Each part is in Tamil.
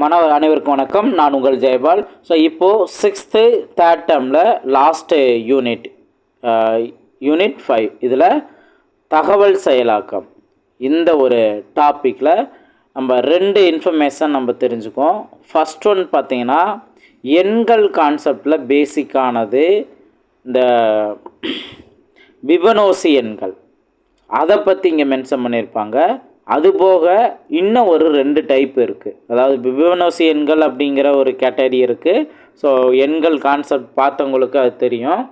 மாணவர் அனைவருக்கும் வணக்கம். நான் உங்கள் ஜெயபால். ஸோ இப்போது சிக்ஸ்த்து தேர்ட் டேர்மில் லாஸ்ட்டு யூனிட் யூனிட் ஃபைவ் இதில் தகவல் செயலாக்கம். இந்த ஒரு டாப்பிக்கில் நம்ம ரெண்டு இன்ஃபர்மேஷன் நம்ம தெரிஞ்சுக்கோம் ஃபஸ்ட் ஒன் பார்த்தீங்கன்னா எண்கள் கான்செப்டில் பேசிக்கானது இந்த பிபனோசி எண்கள். அதை பற்றி இங்கே மென்ஷன் பண்ணியிருப்பாங்க. அதுபோக இன்னும் ஒரு ரெண்டு டைப் இருக்குது அதாவது பிபனோசி எண்கள் அப்படிங்கிற ஒரு கேட்டகரி இருக்குது ஸோ எண்கள் கான்செப்ட் பார்த்தவங்களுக்கு அது தெரியும்.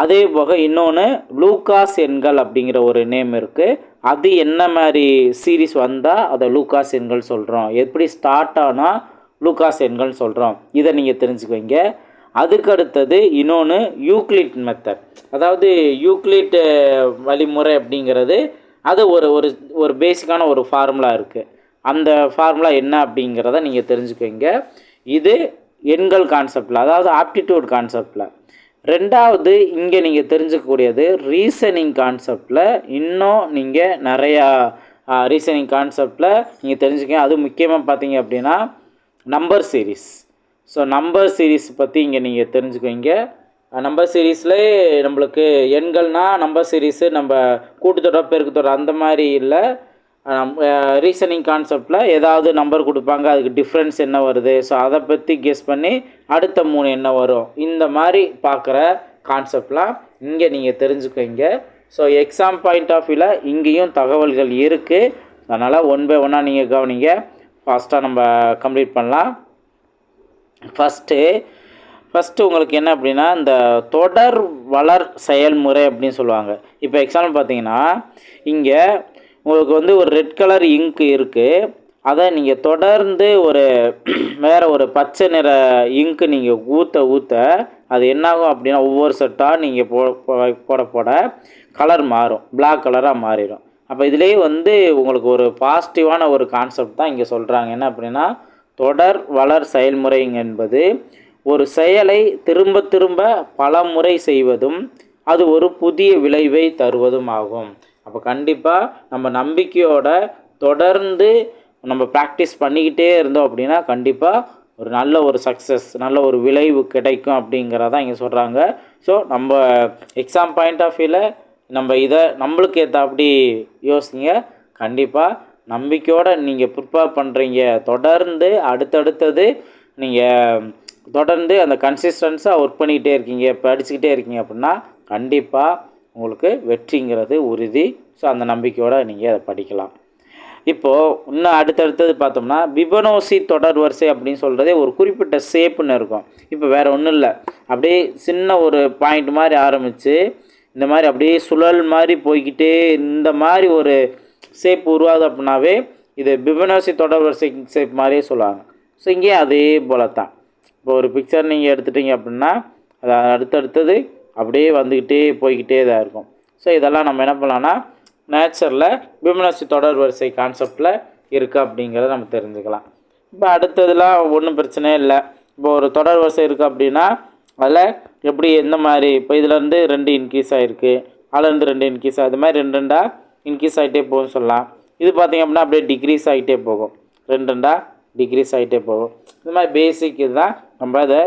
அதே போக இன்னொன்று லூகாஸ் எண்கள் அப்படிங்கிற ஒரு நேம் இருக்குது அது என்ன மாதிரி சீரிஸ் வந்தால் அதை லூகாஸ் எண்கள் சொல்கிறோம் எப்படி ஸ்டார்ட் ஆனால் லூகாஸ் எண்கள் சொல்கிறோம் இதை நீங்கள் தெரிஞ்சுக்குவீங்க. அதுக்கு அடுத்தது இன்னொன்று யூக்ளிட் மெத்தட் அதாவது யூக்ளிட் வழிமுறை அப்படிங்கிறது அது ஒரு ஒரு ஒரு பேசிக்கான ஒரு ஃபார்முலா இருக்குது அந்த ஃபார்முலா என்ன அப்படிங்கிறத நீங்கள் தெரிஞ்சுக்கோங்க. இது எண்கள் கான்செப்டில் அதாவது ஆப்டிடியூட் கான்செப்டில் ரெண்டாவது இங்கே நீங்கள் தெரிஞ்சுக்கக்கூடியது ரீசனிங் கான்செப்டில் இன்னும் நீங்கள் நிறையா ரீசனிங் கான்செப்டில் நீங்கள் தெரிஞ்சுக்கங்க. அது முக்கியமாக பார்த்தீங்க அப்படின்னா number series so number series பற்றி இங்கே நீங்கள் தெரிஞ்சுக்கோங்க. நம்பர் சீரீஸில் நம்மளுக்கு எண்கள்னால் நம்பர் சீரீஸு நம்ம கூட்டுத்தொடர் பெருக்குத்தொடர் அந்த மாதிரி இல்லை. ரீசனிங் கான்செப்டில் ஏதாவது நம்பர் கொடுப்பாங்க அதுக்கு டிஃப்ரென்ஸ் என்ன வருது? ஸோ அதை பற்றி கெஸ் பண்ணி அடுத்த மூணு என்ன வரும்? இந்த மாதிரி பார்க்குற கான்செப்ட்லாம் இங்கே நீங்கள் தெரிஞ்சுக்கோங்க. ஸோ எக்ஸாம் பாயிண்ட் ஆஃப் வியூவில் இங்கேயும் தகவல்கள் இருக்குது அதனால் ஒன் பை ஒன்னாக நீங்கள் கவனிங்க. ஃபாஸ்ட்டாக நம்ம கம்ப்ளீட் பண்ணலாம். ஃபஸ்ட்டு ஃபஸ்ட்டு உங்களுக்கு என்ன அப்படின்னா இந்த தொடர் வளர் செயல்முறை அப்படின்னு சொல்லுவாங்க. இப்போ எக்ஸாம்பிள் பார்த்தீங்கன்னா இங்கே உங்களுக்கு வந்து ஒரு ரெட் கலர் இங்கு இருக்குது அதை நீங்கள் தொடர்ந்து ஒரு வேறு ஒரு பச்சை நிற இங்கு நீங்கள் ஊற்ற ஊற்ற அது என்னாகும் அப்படின்னா ஒவ்வொரு செட்டாக நீங்கள் போ போட போட கலர் மாறும். பிளாக் கலராக மாறிடும். அப்போ இதுலேயே வந்து உங்களுக்கு ஒரு பாசிட்டிவான ஒரு கான்செப்ட் தான் இங்கே சொல்கிறாங்க என்ன அப்படின்னா தொடர் வளர் செயல்முறைங்க என்பது ஒரு செயலை திரும்ப திரும்ப பல முறை செய்வதும் அது ஒரு புதிய விளைவை தருவதும் ஆகும் அப்போ கண்டிப்பாக நம்ம நம்பிக்கையோட தொடர்ந்து நம்ம ப்ராக்டிஸ் பண்ணிக்கிட்டே இருந்தோம் அப்படின்னா கண்டிப்பாக ஒரு நல்ல ஒரு சக்ஸஸ் நல்ல ஒரு விளைவு கிடைக்கும் அப்படிங்கிறதான் இங்கே சொல்கிறாங்க ஸோ நம்ம எக்ஸாம் பாயிண்ட் ஆஃப் வியூவில் நம்ம இதை நம்மளுக்கு ஏற்றாப்படி யோசிங்க. கண்டிப்பாக நம்பிக்கையோடு நீங்கள் ப்ரிப்பேர் பண்ணுறீங்க தொடர்ந்து அடுத்தடுத்தது நீங்கள் தொடர்ந்து அந்த கன்சிஸ்டன்ஸாக ஒர்க் பண்ணிக்கிட்டே இருக்கீங்க படிச்சுக்கிட்டே இருக்கீங்க அப்படின்னா கண்டிப்பாக உங்களுக்கு வெற்றிங்கிறது உறுதி. ஸோ அந்த நம்பிக்கையோடு நீங்கள் அதை படிக்கலாம். இப்போது இன்னும் அடுத்தடுத்தது பார்த்தோம்னா பிபனோசி தொடர் வரிசை அப்படின்னு சொல்கிறதே ஒரு குறிப்பிட்ட ஷேப்புன்னு இருக்கும். இப்போ வேறு ஒன்றும் இல்லை. அப்படியே சின்ன ஒரு பாயிண்ட் மாதிரி ஆரம்பித்து இந்த மாதிரி அப்படியே சுழல் மாதிரி போய்க்கிட்டே இந்த மாதிரி ஒரு ஷேப் உருவாகுது அப்படின்னாவே இது பிபனோசி தொடர் வரிசை ஷேப் மாதிரியே சொல்லுவாங்க. ஸோ இங்கே அதே போல தான் இப்போ ஒரு பிக்சர் நீங்கள் எடுத்துட்டீங்க அப்படின்னா அது அடுத்தடுத்தது அப்படியே வந்துக்கிட்டே போய்கிட்டே தான் இருக்கும். ஸோ இதெல்லாம் நம்ம என்ன பண்ணலாம்னா நேச்சரில் பிபனசி தொடர் வரிசை கான்செப்டில் இருக்குது அப்படிங்கிறத நம்ம தெரிஞ்சுக்கலாம். இப்போ அடுத்ததுலாம் ஒன்றும் பிரச்சனையே இல்லை. இப்போ ஒரு தொடர் வரிசை இருக்குது அப்படின்னா அதில் எப்படி எந்த மாதிரி இப்போ இதுலேருந்து ரெண்டு இன்க்ரீஸ் ஆகிருக்கு அதுலேருந்து ரெண்டு இன்க்ரீஸ் அது மாதிரி ரெண்டு ரெண்டாக இன்க்ரீஸ் ஆகிட்டே போகும்னு சொல்லலாம். இது பார்த்திங்க அப்படின்னா அப்படியே டிக்ரீஸ் ஆகிட்டே போகும். ரெண்டு ரெண்டாக டிக்ரீஸ் ஆகிட்டே போகும். இது மாதிரி பேசிக் இதுதான் நம்ம அதை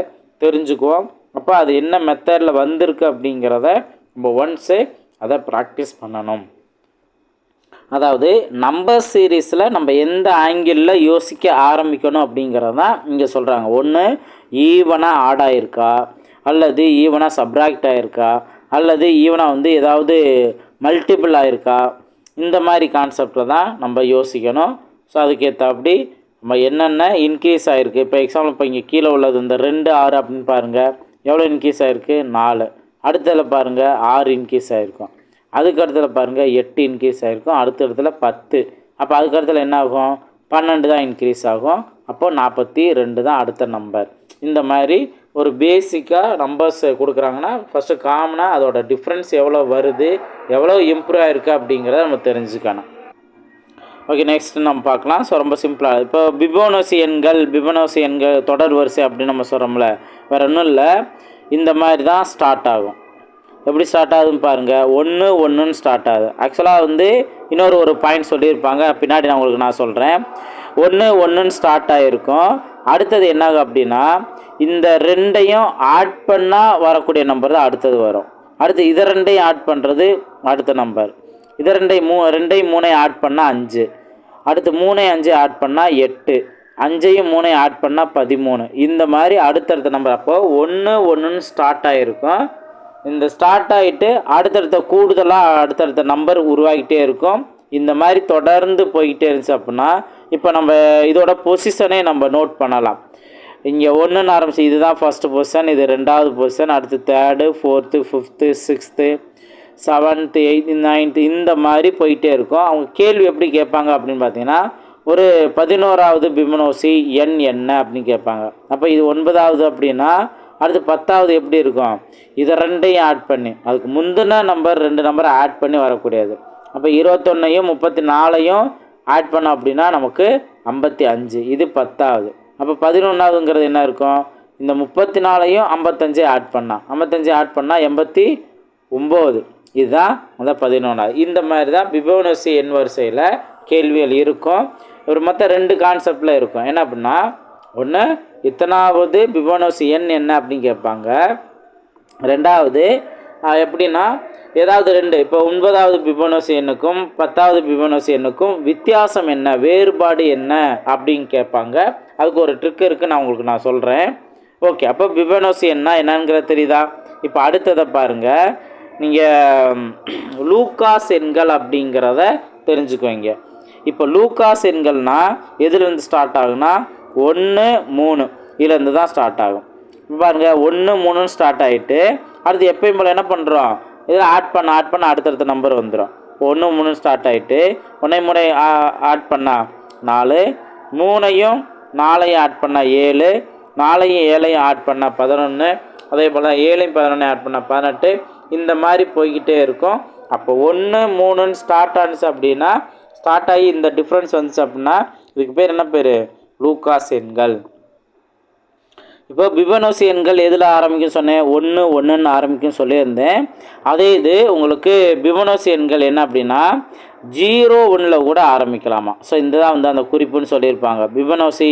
தெரிஞ்சுக்குவோம். அப்போ அது என்ன மெத்தடில் வந்திருக்கு அப்படிங்கிறத நம்ம ஒன்ஸு அதை ப்ராக்டிஸ் பண்ணணும். அதாவது நம்பர் சீரீஸில் நம்ம எந்த ஆங்கிளில் யோசிக்க ஆரம்பிக்கணும் அப்படிங்கிறது தான் இங்கே சொல்கிறாங்க ஒன்று ஈவனாக ஆட் ஆகிருக்கா அல்லது ஈவனாக சப்ராக்ட் ஆகிருக்கா அல்லது ஈவனாக வந்து ஏதாவது மல்டிபிள் ஆகிருக்கா இந்த மாதிரி கான்செப்டில் தான் நம்ம யோசிக்கணும். ஸோ அதுக்கேற்றபடி நம்ம என்னென்ன இன்க்ரீஸ் ஆகிருக்கு இப்போ எக்ஸாம்பிள் இப்போ இங்கே கீழே உள்ளது இந்த ரெண்டு ஆறு அப்படின்னு பாருங்கள் எவ்வளோ இன்க்ரீஸ் ஆகிருக்கு நாலு. அடுத்ததில் பாருங்கள் ஆறு இன்க்ரீஸ் ஆகிருக்கும் அதுக்கு அடுத்ததுல பாருங்கள் எட்டு இன்க்ரீஸ் ஆகிருக்கும் அடுத்த இடத்துல பத்து. அப்போ அதுக்கு அடுத்ததுல என்ன ஆகும்? பன்னெண்டு தான் இன்க்ரீஸ் ஆகும். அப்போது நாற்பத்தி ரெண்டு தான் அடுத்த நம்பர் இந்த மாதிரி ஒரு பேசிக்காக நம்பர்ஸ் கொடுக்குறாங்கன்னா ஃபஸ்ட்டு காமனாக அதோட டிஃப்ரென்ஸ் எவ்வளோ வருது எவ்வளோ இம்ப்ரூவ் ஆயிருக்கு அப்படிங்கிறத நம்ம தெரிஞ்சுக்கணும். ஓகே நெக்ஸ்ட் நம்ம பார்க்கலாம். ஸோ ரொம்ப சிம்பிளாக இப்போ பிபோனோசி எண்கள் பிபனோசி எண்கள் தொடர் வரிசை அப்படின்னு நம்ம சொல்கிறோம்ல வேறு ஒன்றும் இல்லை. இந்த மாதிரி தான் ஸ்டார்ட் ஆகும். எப்படி ஸ்டார்ட் ஆகுதுன்னு பாருங்கள் ஒன்று ஒன்றுன்னு ஸ்டார்ட் ஆகுது. ஆக்சுவலாக வந்து இன்னொரு ஒரு பாயிண்ட் சொல்லியிருப்பாங்க. பின்னாடி நான் உங்களுக்கு நான் சொல்கிறேன் ஒன்று ஒன்றுன்னு ஸ்டார்ட் ஆகிருக்கும் அடுத்தது என்னாகும் அப்படின்னா இந்த ரெண்டையும் ஆட் பண்ணால் வரக்கூடிய நம்பர் தான் அடுத்தது வரும். அடுத்து இதை ரெண்டையும் ஆட் பண்ணுறது அடுத்த நம்பர் இதை ரெண்டையும் மூ ரெண்டையும் மூணையும் ஆட் பண்ணால் அஞ்சு. அடுத்து மூணையும் அஞ்சு ஆட் பண்ணால் எட்டு. அஞ்சையும் மூணையும் ஆட் பண்ணால் பதிமூணு. இந்த மாதிரி அடுத்தடுத்த நம்பர் அப்போ ஒன்று ஒன்றுன்னு ஸ்டார்ட் ஆகிருக்கும் இந்த ஸ்டார்ட் ஆகிட்டு அடுத்தடுத்த கூடுதலாக அடுத்தடுத்த நம்பர் உருவாகிட்டே இருக்கும். இந்த மாதிரி தொடர்ந்து போய்கிட்டே இருந்துச்சு அப்படின்னா இப்போ நம்ம இதோட பொசிஷனே நம்ம நோட் பண்ணலாம். இங்கே ஒன்றுன்னு ஆரம்பிச்சு இதுதான் ஃபஸ்ட்டு பொசிஷன் இது ரெண்டாவது பொசிஷன் அடுத்து third fourth fifth sixth seventh eighth ninth இந்த மாதிரி போயிட்டே இருக்கும். அவங்க கேள்வி எப்படி கேட்பாங்க அப்படின்னு பார்த்தீங்கன்னா ஒரு பதினோராவது பிமனோசி எண் என்ன அப்படின்னு கேட்பாங்க. அப்போ இது ஒன்பதாவது அப்படின்னா அடுத்து பத்தாவது எப்படி இருக்கும்? இதை ரெண்டையும் ஆட் பண்ணி. அதுக்கு முந்தின நம்பர் ரெண்டு நம்பரை ஆட் பண்ணி வரக்கூடியது. அப்போ இருபத்தொன்னையும் முப்பத்தி நாலையும் ஆட் பண்ணோம் அப்படின்னா நமக்கு ஐம்பத்தி அஞ்சு. இது பத்தாவது. அப்போ பதினொன்றாவதுங்கிறது என்ன இருக்கும்? இந்த முப்பத்தி நாலையும் ஐம்பத்தஞ்சே ஆட் பண்ணால் ஐம்பத்தஞ்சு ஆட் பண்ணால் எண்பத்தி ஒம்பது. இதுதான் முதல் பதினொன்றாவது இந்த மாதிரி தான் பிபோனசி எண் வரிசையில் கேள்விகள் இருக்கும். ஒரு மொத்த ரெண்டு கான்செப்டில் இருக்கும். என்ன அப்படின்னா ஒன்று இத்தனாவது பிபோனசி எண் என்ன அப்படின்னு கேட்பாங்க. ரெண்டாவது எப்படின்னா ஏதாவது ரெண்டு. இப்போ ஒன்பதாவது பிபோனசி எண்ணுக்கும் பத்தாவது பிபோனசி எண்ணுக்கும் வித்தியாசம் என்ன? வேறுபாடு என்ன? அப்படின்னு கேட்பாங்க. அதுக்கு ஒரு ட்ரிக் இருக்குது நான் உங்களுக்கு நான் சொல்கிறேன் ஓகே அப்போ பிபோனோசி என்ன என்னங்கிறது தெரியுதா? இப்போ அடுத்ததை பாருங்கள் நீங்கள் லூக்காஸ் எண்கள் அப்படிங்கிறத தெரிஞ்சுக்குவீங்க. இப்போ லூக்காஸ் எண்கள்னால் எதுலேருந்து ஸ்டார்ட் ஆகுனா ஒன்று மூணு இதுலேருந்து தான் ஸ்டார்ட் ஆகும். இப்போ பாருங்கள் ஒன்று மூணுன்னு ஸ்டார்ட் ஆகிட்டு அடுத்து எப்பயும் போல் என்ன பண்ணுறோம் இதில் ஆட் பண்ண ஆட் பண்ண அடுத்தடுத்த நம்பர் வந்துடும் ஒன்று மூணு ஸ்டார்ட் ஆகிட்டு ஒன்றே மூணை ஆட் பண்ணால் நாலு மூணையும் நாலையும் ஆட் பண்ணால் ஏழு நாலையும் ஏழையும் ஆட் பண்ணால் பதினொன்று அதே போல் ஏழையும் பதினொன்று ஆட் பண்ணால் பதினெட்டு இந்த மாதிரி போய்கிட்டே இருக்கும். அப்போ ஒன்று மூணுன்னு ஸ்டார்ட் ஆனிச்சு அப்படின்னா ஸ்டார்ட் ஆகி இந்த டிஃப்ரென்ஸ் வந்துச்சு அப்படின்னா இதுக்கு பேர் என்ன பேர்? லூக்காஸ் எண்கள். இப்போ பிபனோசி எண்கள் எதில் ஆரம்பிக்கும் சொன்னேன். ஒன்று ஒன்றுன்னு ஆரம்பிக்கும் சொல்லியிருந்தேன். அதே இது உங்களுக்கு பிபனோசி எண்கள் என்ன அப்படின்னா ஜீரோ ஒன்றில் கூட ஆரம்பிக்கலாமா? ஸோ இந்த தான் வந்து அந்த குறிப்புன்னு சொல்லியிருப்பாங்க. பிபனோசி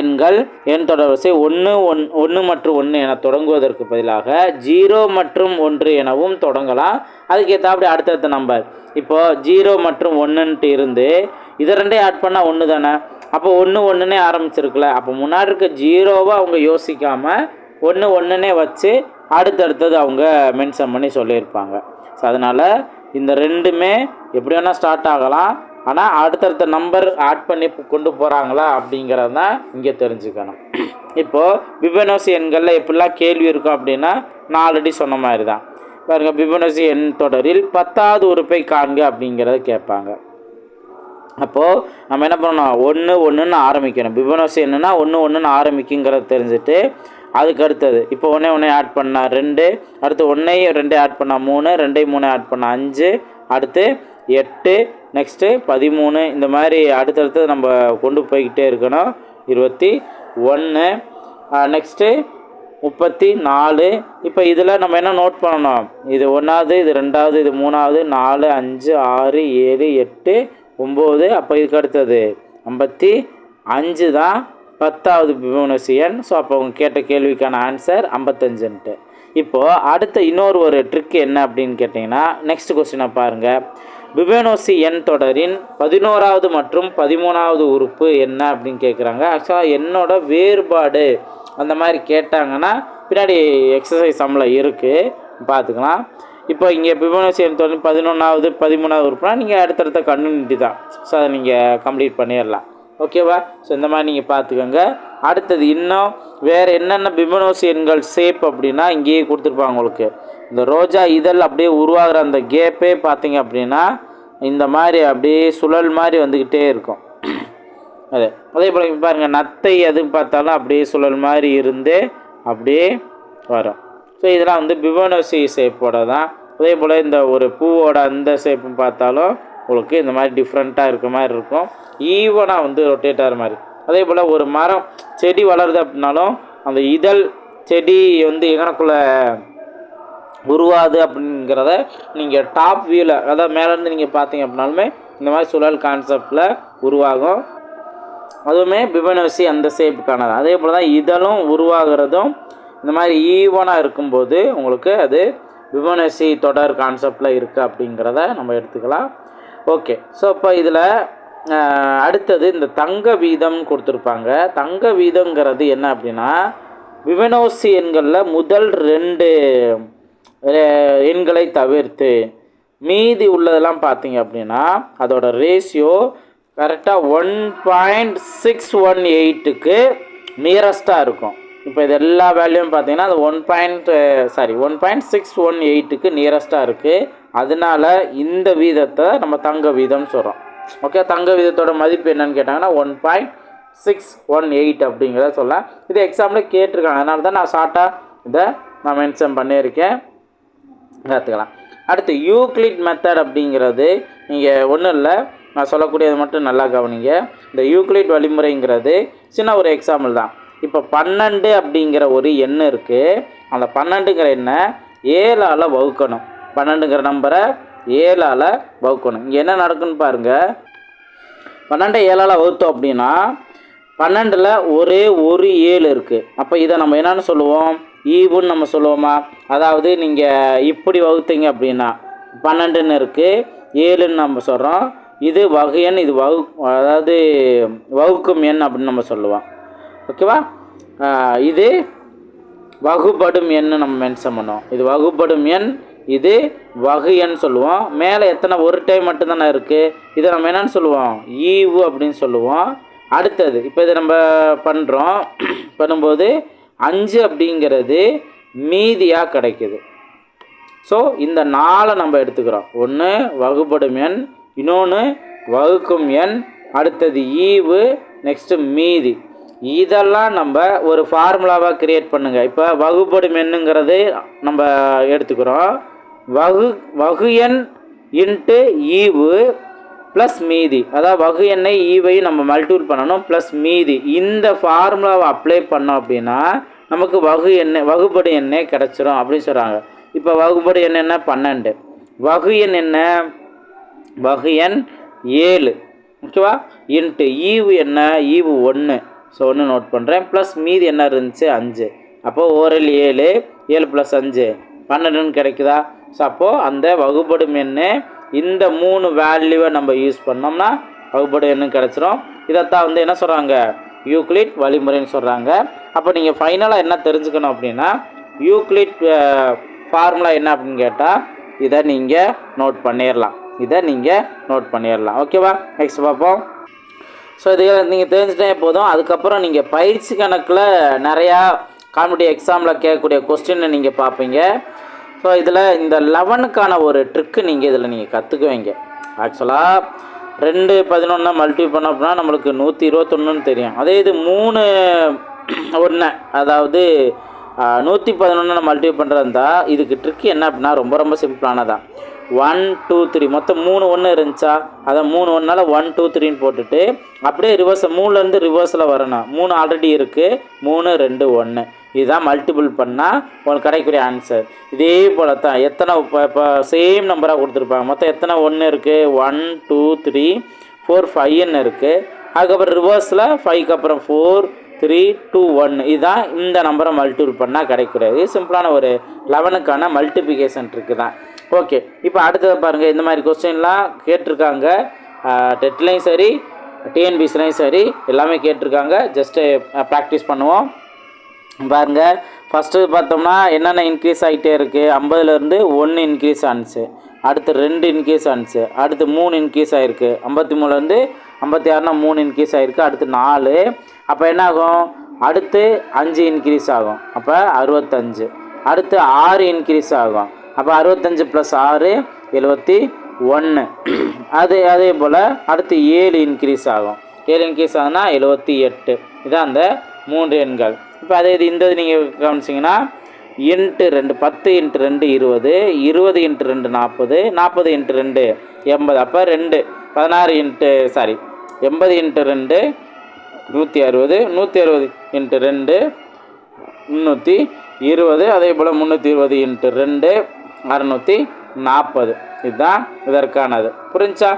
எண்கள் எண் தொடர்வரிசை ஒன்று ஒன் ஒன்று மற்றும் ஒன்று என தொடங்குவதற்கு பதிலாக ஜீரோ மற்றும் ஒன்று எனவும் தொடங்கலாம். அதுக்கேற்றாப்படி அடுத்தடுத்த நம்பர் இப்போது ஜீரோ மற்றும் ஒன்றுன்ட்டு இருந்து இதை ரெண்டையும் ஆட் பண்ணால் ஒன்று தானே? அப்போ ஒன்று ஒன்றுனே ஆரம்பிச்சிருக்குல. அப்போ முன்னாடி இருக்க ஜீரோவை அவங்க யோசிக்காமல் ஒன்று ஒன்றுனே வச்சு அடுத்தடுத்தது அவங்க மென்ஷன் பண்ணி சொல்லியிருப்பாங்க. ஸோ அதனால் இந்த ரெண்டுமே எப்படி வேணால் ஸ்டார்ட் ஆகலாம். ஆனால் அடுத்தடுத்த நம்பர் ஆட் பண்ணி கொண்டு போகிறாங்களா அப்படிங்கிறது தான் இங்கே தெரிஞ்சுக்கணும். இப்போது பிபனோசி எண்களில் எப்படிலாம் கேள்வி இருக்கும் அப்படின்னா நான் ஆல்ரெடி சொன்ன மாதிரி தான் பாருங்க பிபனோசி எண் தொடரில் பத்தாவது உறுப்பை காண்க அப்படிங்கிறத கேட்பாங்க. அப்போது நம்ம என்ன பண்ணணும்? ஒன்று ஒன்றுன்னு ஆரம்பிக்கணும். பிபனோசி என்னன்னா ஒன்று ஒன்றுன்னு ஆரம்பிக்குங்கிறத தெரிஞ்சுட்டு அதுக்கு அடுத்தது இப்போ ஒன்றே ஒன்றே ஆட் பண்ணால் ரெண்டு அடுத்து ஒன்றையும் ரெண்டே ஆட் பண்ணால் மூணு ரெண்டையும் மூணு ஆட் பண்ணால் அஞ்சு அடுத்து எட்டு நெக்ஸ்ட்டு பதிமூணு. இந்த மாதிரி அடுத்தடுத்து நம்ம கொண்டு போய்கிட்டே இருக்கணும். இருபத்தி ஒன்று நெக்ஸ்ட்டு முப்பத்தி நாலு. இப்போ இதில் நம்ம என்ன நோட் பண்ணணும்? இது ஒன்றாவது இது ரெண்டாவது இது மூணாவது நாலு அஞ்சு ஆறு ஏழு எட்டு ஒம்பது. அப்போ இதுக்கு அடுத்தது. ஐம்பத்தி அஞ்சு தான் பத்தாவது பிபோனசி எண் ஸோ அப்போ அவங்க கேட்ட கேள்விக்கான ஆன்சர் ஐம்பத்தஞ்சுன்ட்டு. இப்போது அடுத்த இன்னொரு ஒரு ட்ரிக் என்ன அப்படின்னு கேட்டிங்கன்னா நெக்ஸ்ட் கொஸ்டினை பாருங்கள் பிபேனோசி எண் தொடரின் பதினோராவது மற்றும் பதிமூணாவது உறுப்பு என்ன அப்படின்னு கேட்குறாங்க ஆக்சுவலாக என்னோட வேறுபாடு அந்த மாதிரி கேட்டாங்கன்னா பின்னாடி எக்ஸசைஸ் சம்மில் இருக்குது பார்த்துக்கலாம் இப்போ இங்கே பிபனோசி எண் தொடரின் பதினொன்றாவது பதிமூணாவது உறுப்புனா நீங்கள் அடுத்தடுத்த கன்யூனிட்டி தான். ஸோ அதை நீங்கள் கம்ப்ளீட் பண்ணிடலாம். ஓகேவா ஸோ இந்த மாதிரி நீங்கள் பார்த்துக்கோங்க அடுத்தது இன்னும் வேறு என்னென்ன பிம்பனோசி எண்கள் ஷேப் அப்படின்னா இங்கேயே கொடுத்துருப்பாங்க உங்களுக்கு. இந்த ரோஜா இதழ் அப்படியே உருவாகிற அந்த கேப்பே பார்த்தீங்க அப்படின்னா இந்த மாதிரி அப்படியே சுழல் மாதிரி வந்துக்கிட்டே இருக்கும். அது அதே போல் பாருங்கள் நத்தை எது பார்த்தாலும் அப்படியே சுழல் மாதிரி இருந்து அப்படியே வரும். ஸோ இதெல்லாம் வந்து பிபனோசி ஷேப்போட தான். அதே போல் இந்த ஒரு பூவோட அந்த ஷேப்பும் பார்த்தாலும் உங்களுக்கு இந்த மாதிரி டிஃப்ரெண்ட்டாக இருக்க மாதிரி இருக்கும். ஈவனாக வந்து ரொட்டேட் ஆகிற மாதிரி. அதே போல் ஒரு மரம் செடி வளருது அப்படின்னாலும் அந்த இதழ் செடி வந்து எங்கனக்குள்ளே உருவாது அப்படிங்கிறத நீங்கள் டாப் வியூவில் அதாவது மேலேருந்து நீங்கள் பார்த்தீங்க அப்படின்னாலுமே இந்த மாதிரி சுழல் கான்செப்டில் உருவாகும். அதுவுமே பிபனவசி அந்த ஷேப்புக்கானது அதே போல் தான் இதழும் உருவாகிறதும் இந்த மாதிரி ஈவனாக இருக்கும்போது உங்களுக்கு அது பிபனோசி தொடர் கான்செப்டில் இருக்குது அப்படிங்கிறத நம்ம எடுத்துக்கலாம். ஓகே. ஸோ இப்போ இதில் அடுத்தது இந்த தங்க வீதம் கொடுத்துருப்பாங்க. தங்க வீதங்கிறது என்ன அப்படின்னா விவனோசி எண்களில் முதல் ரெண்டு எண்களை தவிர்த்து மீதி உள்ளதெல்லாம் பார்த்தீங்க அப்படின்னா அதோட ரேஷியோ கரெக்டாக ஒன் பாயிண்ட் சிக்ஸ் ஒன் எயிட்டுக்கு நியரஸ்ட்டாக இருக்கும். இப்போ இது எல்லா வேல்யூவும் பார்த்தீங்கன்னா அது one point sorry one point six one எயிட்டுக்கு நியரஸ்ட்டாக இருக்குது அதனால இந்த வீதத்தை நம்ம தங்க வீதம்னு சொல்கிறோம் ஓகே தங்க விதத்தோட மதிப்பு என்னன்னு கேட்டாங்கன்னா one point six one eight அப்படிங்கிறத சொல்லலாம் இது எக்ஸாம்பிள் கேட்டிருக்காங்க. அதனால தான் நான் ஷார்ட்டாக இதை நான் மென்ஷன் பண்ணியிருக்கேன். கற்றுக்கலாம் அடுத்து யூக்ளிட் மெத்தட் அப்படிங்கிறது நீங்கள் ஒன்றும் இல்லை. நான் சொல்லக்கூடியது மட்டும் நல்லா கவனிங்க. இந்த யூக்ளிட் வழிமுறைங்கிறது சின்ன ஒரு எக்ஸாம்பிள் தான். இப்போ பன்னெண்டு அப்படிங்கிற ஒரு எண் இருக்குது அந்த பன்னெண்டுங்கிற எண்ணை ஏழால் வகுக்கணும். பன்னெண்டுங்கிற நம்பரை ஏழால் வகுக்கணும். இங்கே என்ன நடக்குன்னு பாருங்கள் பன்னெண்டை ஏழால் வகுத்தோம் அப்படின்னா பன்னெண்டில் ஒரே ஒரு ஏழு இருக்குது அப்போ இதை நம்ம என்னென்னு சொல்லுவோம்? ஈவுன்னு நம்ம சொல்லுவோமா? அதாவது நீங்கள் இப்படி வகுத்தீங்க அப்படின்னா பன்னெண்டுன்னு இருக்குது ஏழுன்னு நம்ம சொல்கிறோம் இது வகு எண் இது வகு அதாவது வகுக்கும் எண் அப்படின்னு நம்ம சொல்லுவோம். ஓகேவா இது வகுபடும் எண்ணு நம்ம மென்ஷன் பண்ணுவோம். இது வகுபடும் எண் இது வகு சொல்லுவோம். மேலே எத்தனை ஒரு டைம் மட்டும்தானே இருக்குது இதை நம்ம என்னென்னு சொல்லுவோம்? ஈவு அப்படின்னு சொல்லுவோம். அடுத்தது இப்போ இதை நம்ம பண்ணுறோம் பண்ணும்போது அஞ்சு அப்படிங்கிறது மீதியாக கிடைக்குது. ஸோ இந்த நாளை நம்ம எடுத்துக்கிறோம். ஒன்று வகுப்படும் எண். இன்னொன்று வகுக்கும் எண். அடுத்தது ஈவு. நெக்ஸ்ட்டு மீதி. இதெல்லாம் நம்ம ஒரு ஃபார்முலாவாக க்ரியேட் பண்ணுங்கள் இப்போ வகுப்படும் எண்ணுங்கிறது நம்ம எடுத்துக்கிறோம். வகு வகு எண் இன்ட்டு ஈவு ப்ளஸ் மீதி. அதாவது வகு எண்ணை ஈவையும் நம்ம மல்டிபிள் பண்ணணும். ப்ளஸ் மீதி. இந்த ஃபார்முலாவை அப்ளை பண்ணோம் அப்படின்னா நமக்கு வகு எண்ணெய் வகுப்படு எண்ணெய் கிடச்சிரும் அப்படின்னு சொல்கிறாங்க இப்போ வகுப்படு எண் என்ன? பன்னெண்டு. வகு எண் என்ன? வகு எண் ஏழு. ஓகேவா? இன்ட்டு ஈவு என்ன? ஈவு ஒன்று ஸோ ஒன்று நோட் பண்ணுறேன் ப்ளஸ் மீதி என்ன இருந்துச்சு? அஞ்சு. அப்போது ஓரல் ஏழு ஏழு ப்ளஸ் அஞ்சு. பன்னெண்டுன்னு கிடைக்குதா? ஸோ அப்போது அந்த வகுப்படும் எண்ணு இந்த மூணு வேல்யூவை நம்ம யூஸ் பண்ணோம்னா வகுப்படும் எண்ணு கிடச்சிரும். இதைத்தான் வந்து என்ன சொல்கிறாங்க யூக்ளிட் வழிமுறைன்னு சொல்கிறாங்க அப்போ நீங்கள் ஃபைனலாக என்ன தெரிஞ்சுக்கணும் அப்படின்னா யூக்ளிட் ஃபார்முலா என்ன அப்படின்னு கேட்டால் இதை நீங்கள் நோட் பண்ணிடலாம் இதை நீங்கள் நோட் பண்ணிடலாம் ஓகேவா நெக்ஸ்ட் பார்ப்போம். ஸோ இது நீங்கள் தெரிஞ்சுட்டே போதும். அதுக்கப்புறம் நீங்கள் பயிற்சி கணக்கில் நிறையா காம்படிட்டிவ் எக்ஸாமில் கேட்கக்கூடிய கொஸ்டினை நீங்கள் பார்ப்பீங்க. ஸோ இதில் இந்த லெவனுக்கான ஒரு ட்ரிக்கு நீங்கள் இதில் நீங்கள் கற்றுக்குவீங்க ஆக்சுவலாக ரெண்டு பதினொன்று மல்டிபிள் பண்ண அப்படின்னா நம்மளுக்கு நூற்றி இருபத்தொன்னுன்னு தெரியும். அதே இது மூணு ஒன்று அதாவது நூற்றி பதினொன்று மல்டிபிள் பண்ணுறதா இதுக்கு ட்ரிக்கு என்ன அப்படின்னா ரொம்ப ரொம்ப சிம்பிளானதான் ஒன் டூ த்ரீ மொத்தம் மூணு ஒன்று இருந்துச்சா? அதை மூணு ஒன்றால் ஒன் டூ த்ரீன்னு போட்டுட்டு அப்படியே ரிவர்ஸ் மூணுலேருந்து ரிவர்ஸில் வரணும். மூணு ஆல்ரெடி இருக்குது மூணு ரெண்டு ஒன்று இதுதான் மல்டிபிள் பண்ணால் உங்களுக்கு கிடைக்கக்கூடிய ஆன்சர் இதே போல் தான் எத்தனை இப்போ இப்போ சேம் நம்பராக கொடுத்துருப்பாங்க. மொத்தம் எத்தனை ஒன்று இருக்குது ஒன் டூ த்ரீ ஃபோர் ஃபைவ்னு இருக்குது அதுக்கப்புறம் ரிவர்ஸில் ஃபைவ்க்கு அப்புறம் ஃபோர் த்ரீ டூ ஒன் இதுதான் இந்த நம்பரை மல்டிபிள் பண்ணால் கிடைக்கூடாது இது சிம்பிளான ஒரு லெவனுக்கான மல்டிபிகேஷன் இருக்குது தான். ஓகே இப்போ அடுத்தது பாருங்கள் இந்த மாதிரி கொஸ்டின்லாம் கேட்டிருக்காங்க. டெட்லையும் சரி டிஎன்பிசிலையும் சரி எல்லாமே கேட்டிருக்காங்க. ஜஸ்ட்டு ப்ராக்டிஸ் பண்ணுவோம். பாருங்கள் ஃபஸ்ட்டு பார்த்தோம்னா என்னென்ன இன்க்ரீஸ் ஆகிட்டே இருக்குது ஐம்பதுலேருந்து ஒன்று இன்க்ரீஸ் ஆனிச்சு. அடுத்து ரெண்டு இன்க்ரீஸ் ஆனிச்சு. அடுத்து மூணு இன்க்ரீஸ் ஆகிருக்கு ஐம்பத்தி மூணுலேருந்து ஐம்பத்தி ஆறுனா மூணு இன்க்ரீஸ் ஆகிருக்கு அடுத்து நாலு. அப்போ என்ன ஆகும் அடுத்து அஞ்சு இன்க்ரீஸ் ஆகும். அப்போ அறுபத்தஞ்சு. அடுத்து ஆறு இன்க்ரீஸ் ஆகும். அப்போ அறுபத்தஞ்சு ப்ளஸ் ஆறு எழுபத்தி ஒன்று அது அதே போல் அடுத்து ஏழு இன்க்ரீஸ் ஆகும். ஏழு இன்க்ரீஸ் ஆகுதுன்னா எழுபத்தி எட்டு. இதான் அந்த மூன்று எண்கள். இப்போ அதே இது இந்த நீங்கள் கவனிச்சிங்கன்னா இன்ட்டு ரெண்டு பத்து இன்ட்டு ரெண்டு இருபது இருபது இன்ட்டு ரெண்டு நாற்பது நாற்பது இன்ட்டு ரெண்டு எண்பது. அப்போ ரெண்டு பதினாறு இன்ட்டு சாரி எண்பது இன்ட்டு ரெண்டு நூற்றி அறுபது நூற்றி அறுபது இன்ட்டு ரெண்டு முந்நூற்றி இருபது அதே போல் முந்நூற்றி இருபது இன்ட்டு ரெண்டு அறநூற்றி நாற்பது. இதுதான் இதற்கானது. புரிஞ்சா?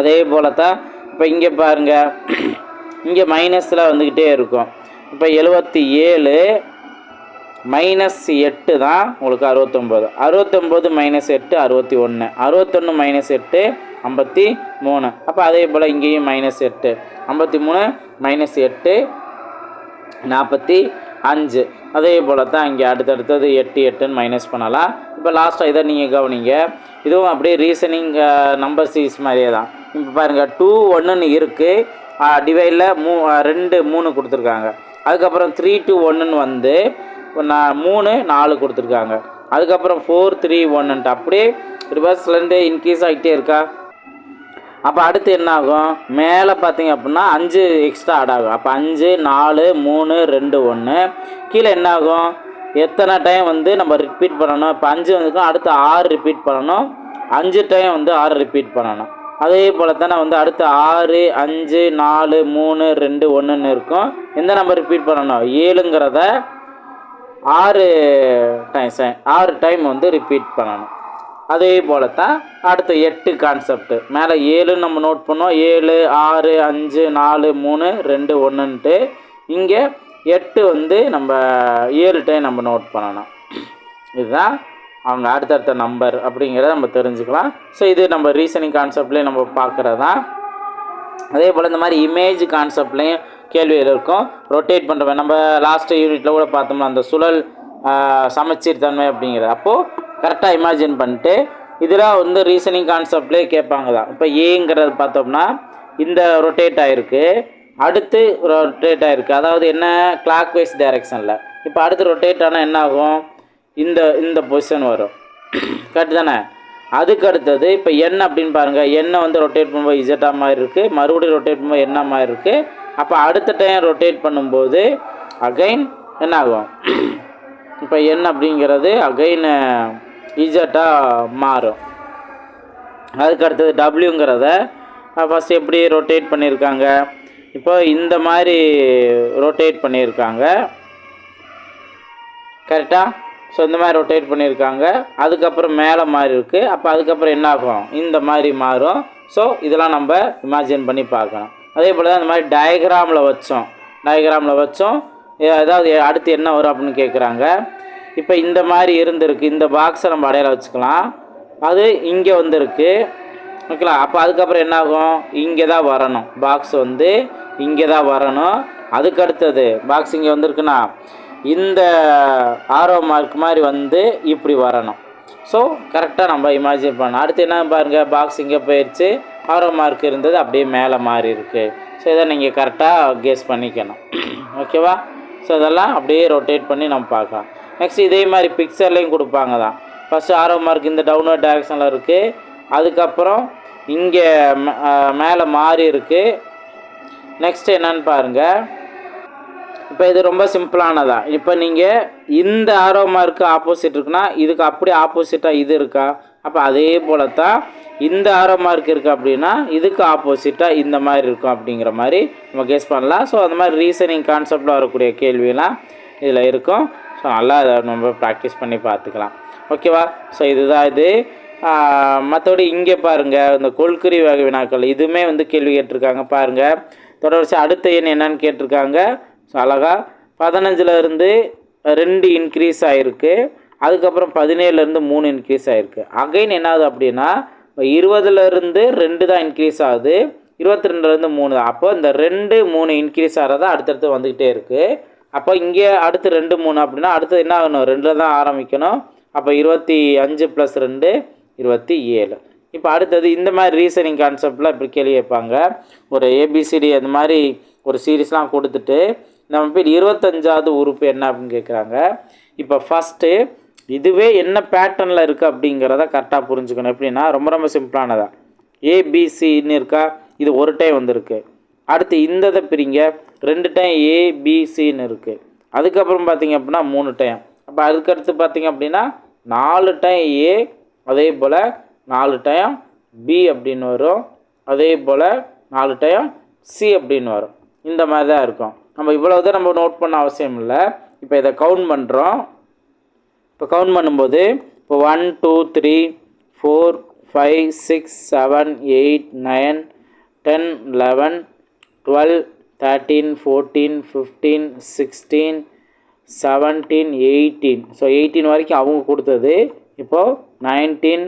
அதே போல தான் இப்போ இங்கே பாருங்கள் இங்கே மைனஸில் வந்துக்கிட்டே இருக்கும். இப்போ எழுபத்தி ஏழு மைனஸ் எட்டு தான் உங்களுக்கு அறுபத்தொம்போது அறுபத்தொம்போது மைனஸ் எட்டு அறுபத்தி ஒன்று அறுபத்தொன்று மைனஸ் எட்டு ஐம்பத்தி மூணு. அப்போ அதே போல் இங்கேயும் மைனஸ் எட்டு. ஐம்பத்தி மூணு மைனஸ் எட்டு நாற்பத்தி அஞ்சு. அதே போல் தான் இங்கே அடுத்தடுத்தது எட்டு எட்டுன்னு மைனஸ் பண்ணலாம். இப்போ லாஸ்ட்டாக இதை நீங்கள் கவனிங்க. இதுவும் அப்படியே ரீசனிங் நம்பர் சீஸ் மாதிரியே தான். இப்போ பாருங்கள் டூ ஒன்றுன்னு இருக்குது டிவைடில் மூ ரெண்டு மூணு கொடுத்துருக்காங்க. அதுக்கப்புறம் த்ரீ டூ ஒன்றுன்னு வந்து நான் மூணு நாலு கொடுத்துருக்காங்க. அதுக்கப்புறம் ஃபோர் த்ரீ ஒன்னுன்ட்டு அப்படியே ரிவர்ஸ்லேருந்து இன்க்ரீஸ் ஆகிட்டே இருக்கா? அப்போ அடுத்து என்ன ஆகும் மேலே பார்த்தீங்க அப்படின்னா அஞ்சு எக்ஸ்ட்ரா ஆட் ஆகும். அப்போ அஞ்சு நாலு மூணு ரெண்டு ஒன்று கீழே என்ன ஆகும் எத்தனை டைம் வந்து நம்ம ரிப்பீட் பண்ணணும்? இப்போ அஞ்சு வந்துக்கும் அடுத்து ஆறு ரிப்பீட் பண்ணணும். அஞ்சு டைம் வந்து ஆறு ரிப்பீட் பண்ணணும். அதே போல் தான் நான் வந்து அடுத்து ஆறு அஞ்சு நாலு மூணு ரெண்டு ஒன்றுன்னு இருக்கும். எந்த நம்பர் ரிப்பீட் பண்ணணும். ஏழுங்கிறத ஆறு டைம் ஆறு டைம் வந்து ரிப்பீட் பண்ணணும். அதே போல் தான் அடுத்த எட்டு கான்செப்ட்டு மேலே ஏழுன்னு நம்ம நோட் பண்ணோம் ஏழு ஆறு அஞ்சு நாலு மூணு ரெண்டு ஒன்றுன்ட்டு இங்கே எட்டு வந்து நம்ம ஏழு டைம் நம்ம நோட் பண்ணணும். இதுதான் அவங்க அடுத்தடுத்த நம்பர் அப்படிங்கிறத நம்ம தெரிஞ்சுக்கலாம். ஸோ இது நம்ம ரீசனிங் கான்செப்ட்லேயும் நம்ம பார்க்குறது? தான் அதே போல் இந்த மாதிரி இமேஜ் கான்செப்ட்லேயும் கேள்விகள் இருக்கும். ரொட்டேட் பண்ணுறவன் நம்ம லாஸ்ட் யூனிட்டில் கூட பார்த்தோம்னா அந்த சுழல் சமச்சீர் தன்மை அப்படிங்கிறது. அப்போது கரெக்டாக இமேஜின் பண்ணிட்டு இதெல்லாம் வந்து ரீசனிங் கான்செப்ட்லேயே கேட்பாங்க தான் இப்போ ஏங்கிறது பார்த்தோம்னா இந்த ரொட்டேட் ஆகிருக்கு அடுத்து ரொட்டேட் ஆகிருக்கு அதாவது என்ன? கிளாக் வைஸ் டைரெக்ஷனில் இப்போ அடுத்து ரொட்டேட் ஆனால் என்ன ஆகும்? இந்த இந்த பொசிஷன் வரும். கரெக்டு தானே அதுக்கு அடுத்தது இப்போ என் அப்படின்னு பாருங்கள் எண்ணெய் வந்து ரொட்டேட் பண்ணும்போது இசட்டா மாதிரி இருக்குது மறுபடியும் ரொட்டேட் பண்ணும்போது என்ன மாதிரி இருக்குது அப்போ அடுத்த டைம் ரொட்டேட் பண்ணும்போது அகைன் என்ன ஆகும். இப்போ எண் அப்படிங்கிறது அகைன் இஜட்டாக மாறும். அதுக்கு அடுத்தது டபிள்யூங்கிறத ஃபஸ்ட் எப்படி ரொட்டேட் பண்ணியிருக்காங்க? இப்போ இந்த மாதிரி ரொட்டேட் பண்ணியிருக்காங்க. கரெக்டாக ஸோ இந்த மாதிரி ரொட்டேட் பண்ணியிருக்காங்க. அதுக்கப்புறம் மேலே மாறி இருக்குது அப்போ அதுக்கப்புறம் என்ன ஆகும் இந்த மாதிரி மாறும். ஸோ இதெல்லாம் நம்ம இமேஜின் பண்ணி பார்க்கணும். அதே போல் தான் இந்த மாதிரி டயக்ராமில் வச்சோம். டயக்ராமில் வச்சோம். ஏதாவது அடுத்து என்ன வரும் அப்படின்னு கேட்குறாங்க. இப்போ இந்த மாதிரி இருந்திருக்கு. இந்த பாக்ஸை நம்ம அடையாள வச்சுக்கலாம். அது இங்கே வந்திருக்கு. ஓகேங்களா அப்போ அதுக்கப்புறம் என்ன ஆகும் இங்கே தான் வரணும். பாக்ஸ் வந்து இங்கே தான் வரணும். அதுக்கு அடுத்தது பாக்ஸ் இங்கே வந்திருக்குன்னா இந்த ஆரோ மார்க் மாதிரி வந்து இப்படி வரணும். ஸோ கரெக்டாக நம்ம இமேஜின் பண்ணணும் அடுத்து என்ன பாருங்கள் பாக்ஸ் இங்கே போயிடுச்சு ஆரோ மார்க் இருந்தது அப்படியே மேலே மாறி இருக்குது ஸோ இதை நீங்கள் கரெக்டாக கெஸ் பண்ணிக்கணும். ஓகேவா ஸோ இதெல்லாம் அப்படியே ரொட்டேட் பண்ணி நம்ம பார்க்கலாம். நெக்ஸ்ட் இதே மாதிரி பிக்சர்லேயும் கொடுப்பாங்க தான். ஃபஸ்ட்டு ஆரோ மார்க் இந்த டவுன்வர்ட் டைரக்ஷனில் இருக்குது அதுக்கப்புறம் இங்கே மேலே மாறி இருக்குது நெக்ஸ்ட் என்னன்னு பாருங்கள் இப்போ இது ரொம்ப சிம்பிளானதா. இப்போ நீங்கள் இந்த ஆரோ மார்க்கு ஆப்போசிட் இருக்குன்னா இதுக்கு அப்படியே ஆப்போசிட்டாக இது இருக்கா? அப்போ அதே போல தான் இந்த ஆரோ மார்க் இருக்குது அப்படின்னா இதுக்கு ஆப்போசிட்டாக இந்த மாதிரி இருக்கும் அப்படிங்கிற மாதிரி நம்ம கெஸ் பண்ணலாம். ஸோ அந்த மாதிரி ரீசனிங் கான்செப்டில் வரக்கூடிய கேள்வியெல்லாம் இதில் இருக்கும். ஸோ நல்லா அதை நம்ம ப்ராக்டிஸ் பண்ணி பார்த்துக்கலாம். ஓகேவா ஸோ இதுதான் இது. மற்றபடி இங்கே பாருங்கள் இந்த கொள்குறி வகை வினாக்கள் இதுவுமே வந்து கேள்வி கேட்டிருக்காங்க பாருங்கள் தொடர்ச்சி அடுத்த எண் என்னன்னு கேட்டிருக்காங்க. ஸோ அழகா பதினஞ்சுலருந்து ரெண்டு இன்க்ரீஸ் ஆகிருக்கு அதுக்கப்புறம் பதினேழுலேருந்து மூணு இன்க்ரீஸ் ஆகிருக்கு அகைன் என்னாகுது அப்படின்னா இருபதுலேருந்து ரெண்டு தான் இன்க்ரீஸ் ஆகுது. இருபத்தி ரெண்டுலேருந்து மூணு தான். அப்போ இந்த ரெண்டு மூணு இன்க்ரீஸ் ஆகிறதா அடுத்தடுத்து வந்துக்கிட்டே இருக்குது அப்போ இங்கே அடுத்து ரெண்டு மூணு அப்படின்னா அடுத்து என்ன ஆகணும்? ரெண்டில் தான் ஆரம்பிக்கணும். அப்போ இருபத்தி அஞ்சு ப்ளஸ் ரெண்டு இருபத்தி ஏழு. இப்போ அடுத்தது இந்த மாதிரி ரீசனிங் கான்செப்ட்லாம் இப்படி கேள்வி கேட்பாங்க. ஒரு ஏபிசிடி அந்த மாதிரி ஒரு சீரீஸ்லாம் கொடுத்துட்டு நம்ம பேர் இருபத்தஞ்சாவது உறுப்பு என்ன அப்படின்னு கேட்குறாங்க இப்போ ஃபஸ்ட்டு இதுவே என்ன பேட்டர்னில் இருக்குது அப்படிங்கிறத கரெக்டாக புரிஞ்சுக்கணும். எப்படின்னா ரொம்ப ரொம்ப சிம்பிளானதா ஏபிசின்னு இருக்கா? இது ஒரு டைம் வந்திருக்கு. அடுத்து இந்த இதை பிரிங்க. ரெண்டு டைம் ஏபிசின்னு இருக்குது அதுக்கப்புறம் பார்த்தீங்க அப்படின்னா மூணு டைம் அப்போ அதுக்கடுத்து பார்த்தீங்க அப்படின்னா நாலு டைம் ஏ அதே போல் நாலு டைம் பி அப்படின்னு வரும். அதே போல் நாலு டைம் சி அப்படின்னு வரும். இந்த மாதிரி தான் இருக்கும். நம்ம இவ்வளவு தான் நம்ம நோட் பண்ண அவசியம் இல்லை. இப்போ இதை கவுண்ட் பண்ணுறோம் இப்போ கவுண்ட் பண்ணும்போது இப்போ one two three four five six seven eight nine ten eleven twelve thirteen fourteen fifteen sixteen seventeen eighteen so eighteen வரைக்கும் அவங்க கொடுத்தது. இப்போது nineteen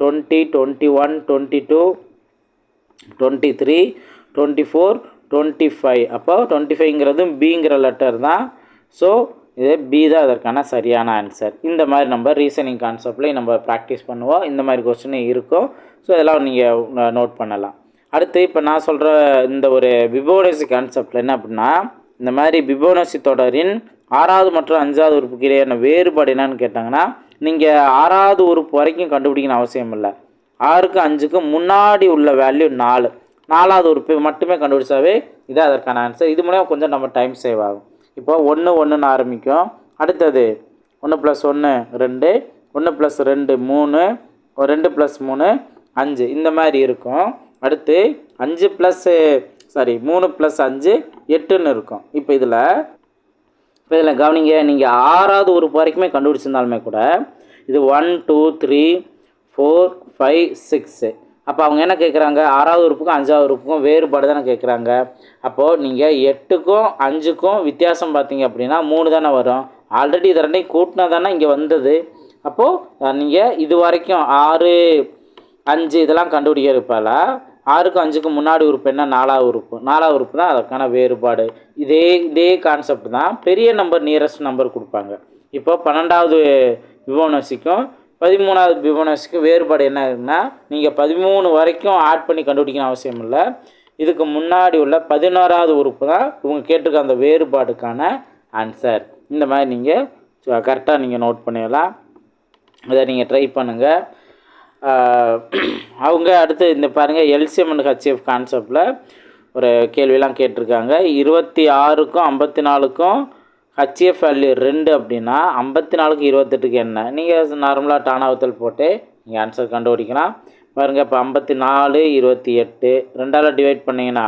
twenty twenty one twenty two twenty three twenty four twenty five அப்போ டுவெண்ட்டி ஃபைவ்ங்கிறதும் பிங்கிற லெட்டர் தான். ஸோ இது பி தான் அதற்கான சரியான ஆன்சர் இந்த மாதிரி நம்ம ரீசனிங் கான்செப்ட்லேயும் நம்ம ப்ராக்டிஸ் பண்ணுவோம். இந்த மாதிரி கொஸ்டினும் இருக்கும். ஸோ இதெல்லாம் நீங்கள் நோட் பண்ணலாம். அடுத்து இப்போ நான் சொல்கிற இந்த ஒரு பிபோனசி கான்செப்டில் என்ன அப்படின்னா இந்த மாதிரி பிபோனசி தொடரின் ஆறாவது மற்றும் அஞ்சாவது உறுப்புக்கு இடையான வேறுபாடு என்னன்னு கேட்டாங்கன்னா நீங்கள் ஆறாவது உறுப்பு வரைக்கும் கண்டுபிடிக்கணும் அவசியம் இல்லை. ஆறுக்கு அஞ்சுக்கு முன்னாடி உள்ள வேல்யூ நாலு. நாலாவது உறுப்பு மட்டுமே கண்டுபிடிச்சாவே இது அதற்கான ஆன்சர் இது மூலம் கொஞ்சம் நம்ம டைம் சேவ் ஆகும். இப்போ ஒன்று ஒன்றுன்னு ஆரம்பிக்கும். அடுத்தது ஒன்று ப்ளஸ் ஒன்று ரெண்டு ஒன்று ப்ளஸ் ரெண்டு மூணு ரெண்டு ப்ளஸ் மூணு அஞ்சு. இந்த மாதிரி இருக்கும். அடுத்து அஞ்சு ப்ளஸ்ஸு சாரி மூணு ப்ளஸ் அஞ்சு எட்டுன்னு இருக்கும். இப்போ இதில் இப்போ இதில் கவனிங்க நீங்கள் ஆறாவது உறுப்பு வரைக்குமே கண்டுபிடிச்சிருந்தாலுமே கூட இது one two three four five six அப்போ அவங்க என்ன கேட்குறாங்க ஆறாவது உறுப்புக்கும் அஞ்சாவது உறுப்புக்கும் வேறுபாடு தானே கேட்குறாங்க அப்போது நீங்கள் எட்டுக்கும் அஞ்சுக்கும் வித்தியாசம் பார்த்தீங்க அப்படின்னா மூணு தானே வரும். ஆல்ரெடி இது ரெண்டையும் கூட்டினா தானே இங்கே வந்தது. அப்போது நீங்கள் இது வரைக்கும் ஆறு அஞ்சு இதெல்லாம் கண்டுபிடிக்கிறப்பால ஆறுக்கும் அஞ்சுக்கும் முன்னாடி உறுப்பு என்ன? நாலாவது உறுப்பு. நாலாவது உறுப்பு தான் அதற்கான வேறுபாடு. இதே இதே கான்செப்ட் தான் பெரிய நம்பர் நியரஸ்ட் நம்பர் கொடுப்பாங்க. இப்போ பன்னெண்டாவது விவோனசிக்கும் பதிமூணாவது பிபனஸுக்கு வேறுபாடு என்ன இருக்குன்னா நீங்கள் பதிமூணு வரைக்கும் ஆட் பண்ணி கண்டுபிடிக்கணும் அவசியம் இல்லை. இதுக்கு முன்னாடி உள்ள பதினோராவது உறுப்பு தான் இவங்க கேட்டிருக்க அந்த வேறுபாடுக்கான ஆன்சர் இந்த மாதிரி நீங்கள் கரெக்டாக நீங்கள் நோட் பண்ணிடலாம். இதை நீங்கள் ட்ரை பண்ணுங்கள் அவங்க அடுத்து இந்த பாருங்கள் எல்சிஎம் அண்ட் ஹச்எஃப் கான்செப்டில் ஒரு கேள்வியெலாம் கேட்டிருக்காங்க. இருபத்தி ஆறுக்கும் ஐம்பத்தி நாலுக்கும் ஹச்எஃப் வேல்யூ ரெண்டு அப்படின்னா ஐம்பத்தி நாலுக்கு இருபத்தெட்டுக்கு என்ன? நீங்கள் நார்மலாக டானாவத்தல் போட்டு நீங்கள் ஆன்சர் கண்டுபிடிக்கலாம். பாருங்கள் இப்போ ஐம்பத்தி நாலு இருபத்தி எட்டு ரெண்டால் டிவைட் பண்ணிங்கன்னா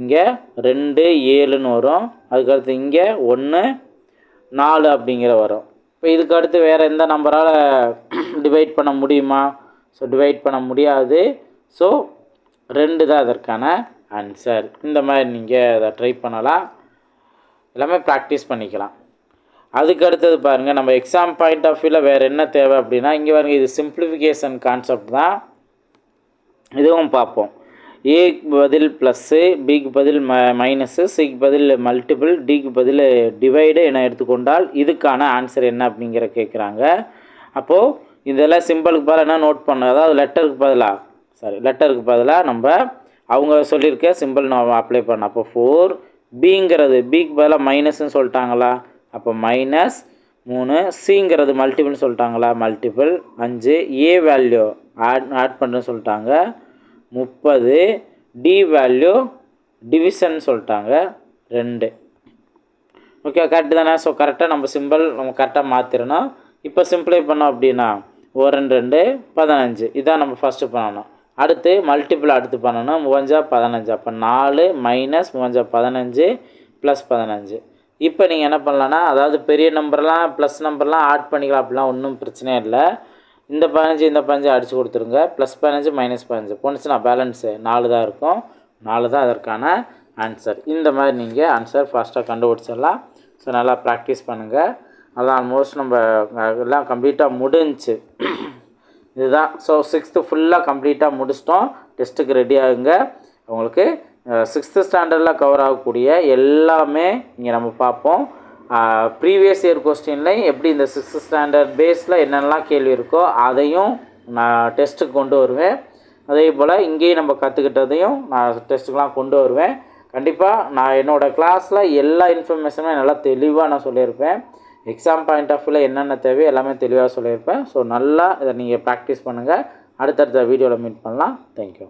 இங்கே ரெண்டு ஏழுன்னு வரும். அதுக்கடுத்து இங்கே ஒன்று நாலு அப்படிங்கிற வரும். இப்போ இதுக்கு அடுத்து வேறு எந்த நம்பரால் டிவைட் பண்ண முடியுமா? ஸோ டிவைட் பண்ண முடியாது. ஸோ ரெண்டு தான் அதற்கான ஆன்சர் இந்த மாதிரி நீங்கள் அதை ட்ரை பண்ணலாம். எல்லாமே ப்ராக்டிஸ் பண்ணிக்கலாம். அதுக்கு அடுத்தது பாருங்கள் நம்ம எக்ஸாம் பாயிண்ட் ஆஃப் வியூவில் வேறு என்ன தேவை அப்படின்னா இங்கே பாருங்கள் இது சிம்பிளிஃபிகேஷன் கான்செப்ட் தான். இதுவும் பார்ப்போம். ஏக்கு பதில் ப்ளஸ்ஸு பிக்கு பதில் ம மைனஸு சிக்கு பதில் மல்டிபிள் டிக்கு பதில் டிவைடு என எடுத்துக்கொண்டால் இதுக்கான ஆன்சர் என்ன அப்படிங்கிற கேட்குறாங்க அப்போது இதெல்லாம் சிம்பிளுக்கு பதிலாக என்ன நோட் பண்ண அதாவது லெட்டருக்கு பதிலாக சாரி லெட்டருக்கு பதிலாக நம்ம அவங்க சொல்லியிருக்க சிம்பிள் நம்ம அப்ளை பண்ண அப்போ ஃபோர் பிங்கிறது பிக்கு பதிலாக மைனஸ்ன்னு சொல்லிட்டாங்களா? அப்போ மைனஸ் மூணு சிங்கிறது மல்டிபிள்னு சொல்லிட்டாங்களா? மல்டிபிள் அஞ்சு ஏ வேல்யூ ஆட் ஆட் பண்ணுறேன்னு சொல்லிட்டாங்க. முப்பது டி வேல்யூ டிவிஷன் சொல்லிட்டாங்க. ரெண்டு. ஓகே கரெக்டு தானே? ஸோ கரெக்டாக நம்ம சிம்பிள் நம்ம கரெக்டாக மாற்றிடணும் இப்போ சிம்பிளை பண்ணோம் அப்படின்னா ஒரு ரெண்டு ரெண்டு பதினஞ்சு. இதான் நம்ம ஃபஸ்ட்டு பண்ணணும். அடுத்து மல்டிபிள் அடுத்து பண்ணணும். மூவஞ்சா பதினஞ்சு. அப்போ நாலு மைனஸ் மூவஞ்சா பதினஞ்சு ப்ளஸ் பதினஞ்சு. இப்போ நீங்கள் என்ன பண்ணலான்னா அதாவது பெரிய நம்பர்லாம் ப்ளஸ் நம்பர்லாம் ஆட் பண்ணிக்கலாம். அப்படிலாம் ஒன்றும் பிரச்சனையே இல்லை. இந்த பதினஞ்சு இந்த பதினஞ்சு அடித்து கொடுத்துருங்க. ப்ளஸ் பதினஞ்சு மைனஸ் பதினஞ்சு. போனுச்சுன்னா பேலன்ஸு நாலு தான் இருக்கும். நாலு தான் அதற்கான ஆன்சர் இந்த மாதிரி நீங்கள் ஆன்சர் ஃபாஸ்ட்டாக கண்டுபிடிச்சிடலாம். ஸோ நல்லா ப்ராக்டிஸ் பண்ணுங்கள் அதான் ஆல்மோஸ்ட் நம்ம எல்லாம் கம்ப்ளீட்டாக முடிஞ்சுச்சு இதுதான். ஸோ சிக்ஸ்த்து ஃபுல்லாக கம்ப்ளீட்டாக முடிச்சிட்டோம். டெஸ்ட்டுக்கு ரெடி ஆகுங்க. உங்களுக்கு சிக்ஸ்த்து ஸ்டாண்டர்டில் கவர் ஆகக்கூடிய எல்லாமே இங்கே நம்ம பார்ப்போம். ப்ரீவியஸ் இயர் கொஸ்டின்லையும் எப்படி இந்த சிக்ஸ்த்து ஸ்டாண்டர்ட் பேஸில் என்னென்னலாம் கேள்வி இருக்கோ அதையும் நான் டெஸ்ட்டுக்கு கொண்டு வருவேன். அதே போல் இங்கேயும் நம்ம கற்றுக்கிட்டதையும் நான் டெஸ்ட்டுக்கெலாம் கொண்டு வருவேன். கண்டிப்பாக நான் என்னோடய கிளாஸில் எல்லா இன்ஃபர்மேஷனும் நல்லா தெளிவாக நான் சொல்லியிருப்பேன். எக்ஸாம் பாயிண்ட் ஆஃப் வியூவில் என்னென்ன தேவையோ எல்லாமே தெளிவாக சொல்லியிருப்பேன். ஸோ நல்லா இதை நீங்கள் ப்ராக்டிஸ் பண்ணுங்கள் அடுத்தடுத்த வீடியோவில் மீட் பண்ணலாம். தேங்க்யூ